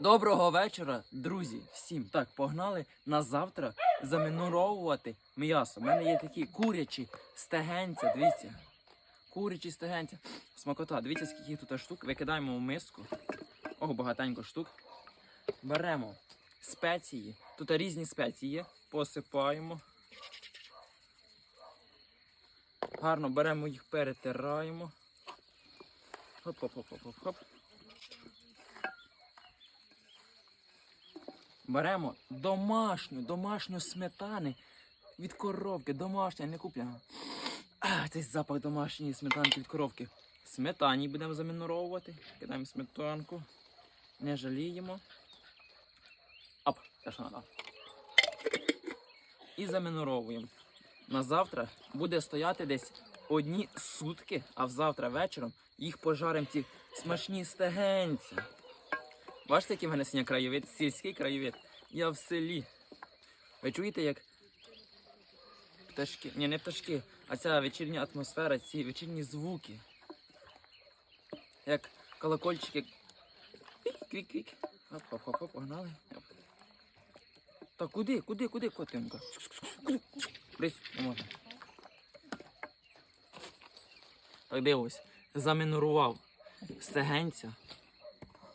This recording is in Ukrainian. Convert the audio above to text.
Доброго вечора, друзі. Всім так, погнали на завтра замінуровувати м'ясо. У мене є такі курячі стегенця. Дивіться. Курячі стегенця. Смакота. Дивіться, скільки тут штук. Викидаємо в миску. Ого, багатенько штук. Беремо спеції. Тут різні спеції. Посипаємо. Гарно беремо їх, перетираємо. Хоп-хоп-хоп-хоп-хоп. Беремо домашню, домашню сметани від коровки, домашня, не куплена. А, цей запах домашньої сметанки від коровки. Сметані будемо заміноровувати. Кидаємо сметанку. Не жаліємо. Оп, те, що надо. І заміноровуємо. На завтра буде стояти десь одні сутки, а завтра вечором їх пожаримо ці смачні стегенці. Бачите, який в мене сьогодні краєвид? Сільський краєвид. Я в селі. Ви чуєте, як пташки. Ні, не пташки, а ця вечірня атмосфера, ці вечірні звуки. Як колокольчики. Квік-квік-квік. Хоп-хоп-хоп, погнали. Та куди, куди, куди, котинка? Десь, не можна. Так дивись, замінурував стегенця.